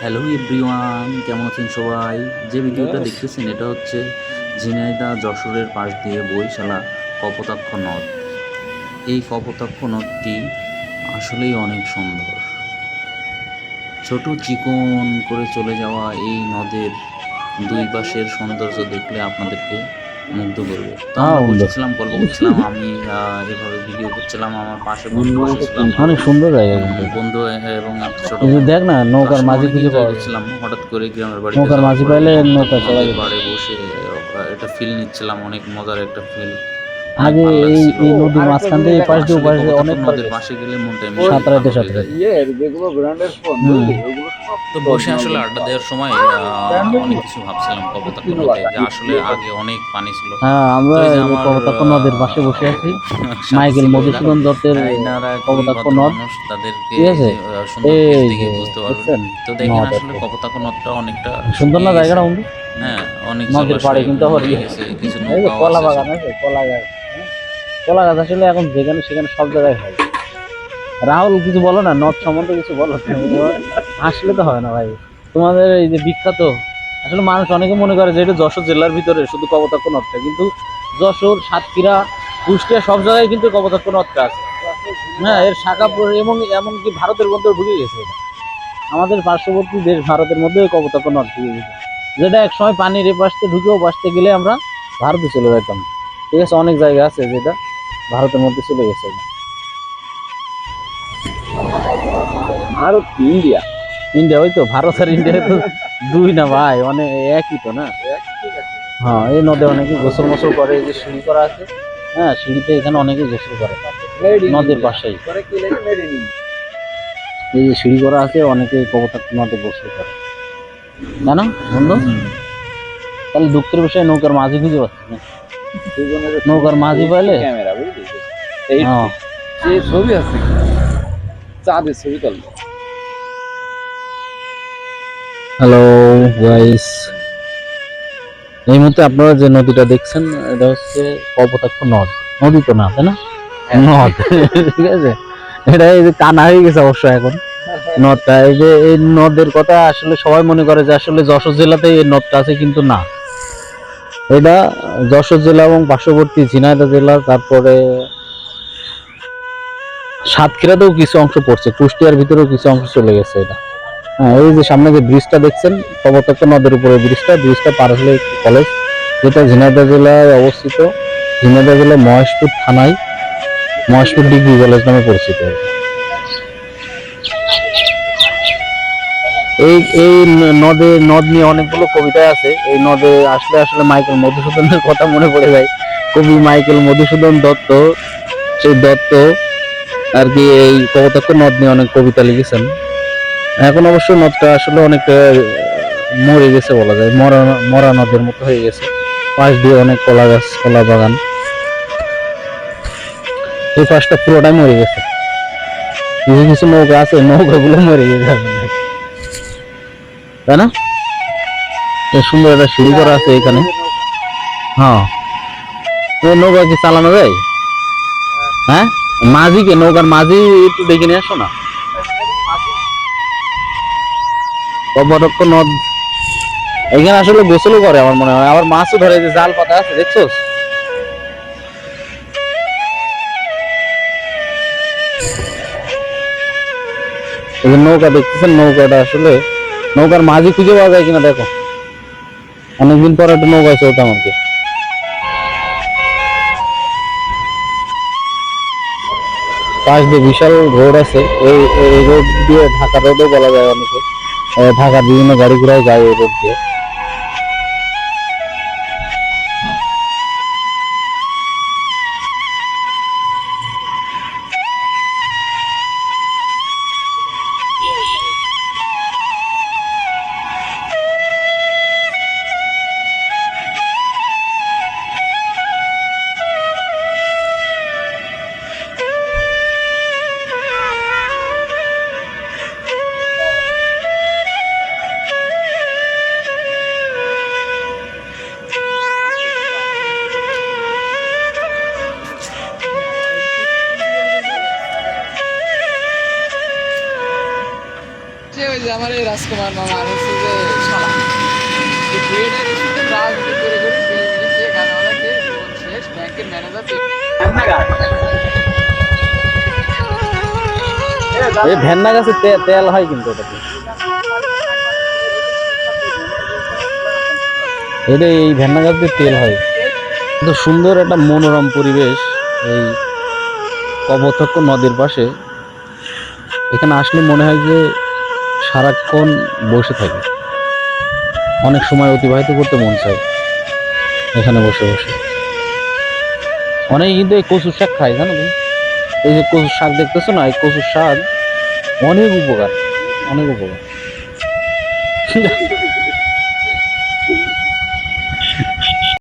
Hello everyone কেমন আছেন সবাই? যে ভিডিওটা দেখতেছেন এটা হচ্ছে ঝিনাইদা যশোরের পাশ দিয়ে বইশালা কপোতাক্ষ নদ। এই কপোতাক্ষ নদটি আসলেই অনেক সুন্দর। ছোট চিকন করে চলে যাওয়া এই নদের দুই পাশের সৌন্দর্য দেখলে আপনাদেরকে মুগ্ধ করবে। তো আমি। বসেছিলাম গল্প করছিলাম আমি যেভাবে ভিডিও করছিলাম আমার পাশে বন্ধু অনেক সুন্দর জায়গা বন্ধু এবং ছোট দেখ না নৌকার মাঝে কিছু পাওয়া হঠাৎ করে গ্রামের বাড়ি নৌকার মাঝে পাইলে নৌকা বাড়ি বসে এটা একটা ফিল নিচ্ছিলাম অনেক মজার একটা ফিল আগে এই এই নদীর মাঝখান থেকে এই পাশ দিয়ে ওই পাশ দিয়ে অনেক নদীর পাশে গেলে মনটা সাঁতরাইতে হয়ে। সাঁতরাইতে। যেগুলো ব্র্যান্ডের ফোন তো বসে আসলে আড্ডা দেওয়ার সময় আহ, অনেক কিছু ভাবছিলাম কপোতাক্ষ নদে যে আসলে আগে অনেক পানি ছিল। হ্যাঁ আমরা নদের পাশে বসে আছি। মাইকেল মধুসূদন দত্তের ভদ্র নদ। তাদেরকে ঠিক আছে? যে, সুন্দর দেখে বুঝতে পারবেন তো দেখেন আসলে আছে। কপোতাক্ষ নদটা অনেকটা সুন্দর না জায়গাটা বন্ধু? হ্যাঁ অনেক নদের পাড়ে কিন্তু আবার ইয়ে। কলা বাগান আছে কলা গাছ? কলা গাছ আসলে এখন যেখানে সেখানে সব জায়গায় হয়। রাহুল কিছু বলো না নদ সম্বন্ধে কিছু বলো। আসলে তো হয় না ভাই। তোমাদের এই যে বিখ্যাত আসলে মানুষ অনেকে মনে করে যে এটা যশোর জেলার ভিতরে শুধু কপোতাক্ষ নদটা। কিন্তু যশোর সাতক্ষীরা কুষ্টিয়া সব জায়গায় কিন্তু কপোতাক্ষ নদটা আছে। হ্যাঁ এর শাখা এবং এমনকি ভারতের মধ্যে ঢুকে গেছে আমাদের পার্শ্ববর্তী দেশ ভারতের মধ্যে কপোতাক্ষ নদ ঢুকে গেছে। যেটা এক সময় পানির এ পাশতে ঢুকেও বাঁচতে গেলে আমরা ভারতে চলে যেতাম ঠিক আছে অনেক জায়গা আছে যেটা ভারতের মধ্যে চলে গেছে। ভারত ইন্ডিয়া? ইন্ডিয়া ওই তো ভারত আর ইন্ডিয়া তো দুই না ভাই অনেক একই তো না? হ্যাঁ এই নদে অনেকে গোসল মোসল করে এই যে সিঁড়ি করা আছে। হ্যাঁ সিঁড়িতে এখানে অনেকে গোসল করে। নদের পাশেই। এই যে সিঁড়ি করা আছে অনেকে কবতাক্ষ নদে গোসল করে। না বন্ধু? তাহলে দুঃখের বিষয় নৌকার মাঝি খুঁজে পাচ্ছি না। নৌকার মাঝি পাইলে? ক্যামেরা বুঝলি? এই হ্যাঁ ছবি আছে চাঁদের ছবি তুলবে হ্যালো গাইস এই মুহূর্তে আপনারা যে নদীটা দেখছেন এটা হচ্ছে কপোতাক্ষ নদ। নদী তো না তাই না? নদ। ঠিক আছে? এটা এই যে কানা হয়ে গেছে অবশ্য এখন। নদটা, এই যে এই নদের কথা আসলে সবাই মনে করে যে আসলে যশোর জেলাতেই এই নদটা আছে, কিন্তু না। এটা যশোর জেলা এবং পার্শ্ববর্তী ঝিনাইদহ জেলা, তারপরে সাতক্ষীরাতেও কিছু অংশ পড়ছে, কুষ্টিয়ার ভিতরেও কিছু অংশ চলে গেছে এটা। হ্যাঁ এই যে সামনে যে ব্রিজটা দেখছেন কপোতাক্ষ নদের উপরে ব্রিজটা ব্রিজটা পার হলে কলেজ, যেটা ঝিনাইদহ জেলায় অবস্থিত। ঝিনাইদহ জেলার মহেশপুর থানায় মহেশপুর ডিগ্রি কলেজ নামে পরিচিত। এই এই নদে, নদ নিয়ে অনেকগুলো কবিতা আছে। এই নদে আসলে আসলে মাইকেল মধুসূদনের কথা মনে পড়ে যায়। কবি মাইকেল মধুসূদন দত্ত, সেই দত্ত আর কি এই কপোতাক্ষ নদ নিয়ে অনেক কবিতা লিখেছেন। এখন অবশ্য নদটা আসলে অনেকটা মরে গেছে বলা যায়। মরা মরা নদের মতো হয়ে গেছে। পাশ দিয়ে অনেক কলা গাছ, কলা বাগান। এই পাশটা পুরোটাই মরে গেছে। কিছু কিছু নৌকা আছে, নৌকাগুলো মরে গেছে। তাই না? সুন্দর একটা সিঁড়ি করা আছে এখানে। হ্যাঁ। নৌকা কি চালানো যায়? হ্যাঁ? মাঝি মাঝিকে নৌকার মাঝি একটু ডেকে নিয়ে আসো না। কবরক্ষ নদ। এখানে আসলে গোসলও করে আমার মনে হয়। আবার মাছও ধরে যে জাল পাতা আছে যে নৌকা দেখতেছেন, নৌকাটা আসলে নৌকার মাঝি খুঁজে পাওয়া যায় কিনা দেখো। অনেকদিন পর একটা নৌকা আছে ওটা আমাকে। পাশ দিয়ে বিশাল রোড আছে এই এই রোড দিয়ে ঢাকা রোডও বলা যায় অনেকে। ঢাকার বিভিন্ন গাড়ি ঘোড়ায় যায় এই রোড দিয়ে। রাজকুমার মামা, আর যে শালা। এই শেষ ব্যাংকের ম্যানেজার এই ভেন্না গাছে তেল হয় কিন্তু এটাতে এটা এই ভেন্না গাছ দিয়ে তেল হয়। কিন্তু সুন্দর একটা মনোরম পরিবেশ এই কপোতাক্ষ নদীর পাশে। এখানে আসলে মনে হয় যে সারাক্ষণ বসে থাকে। অনেক সময় অতিবাহিত করতে মন চায় এখানে বসে বসে। অনেক কিন্তু এই কচুর শাক খায়, জানো তুমি? এই যে কচুর শাক দেখতেছো না, এই কচুর শাক অনেক উপকার অনেক উপকার।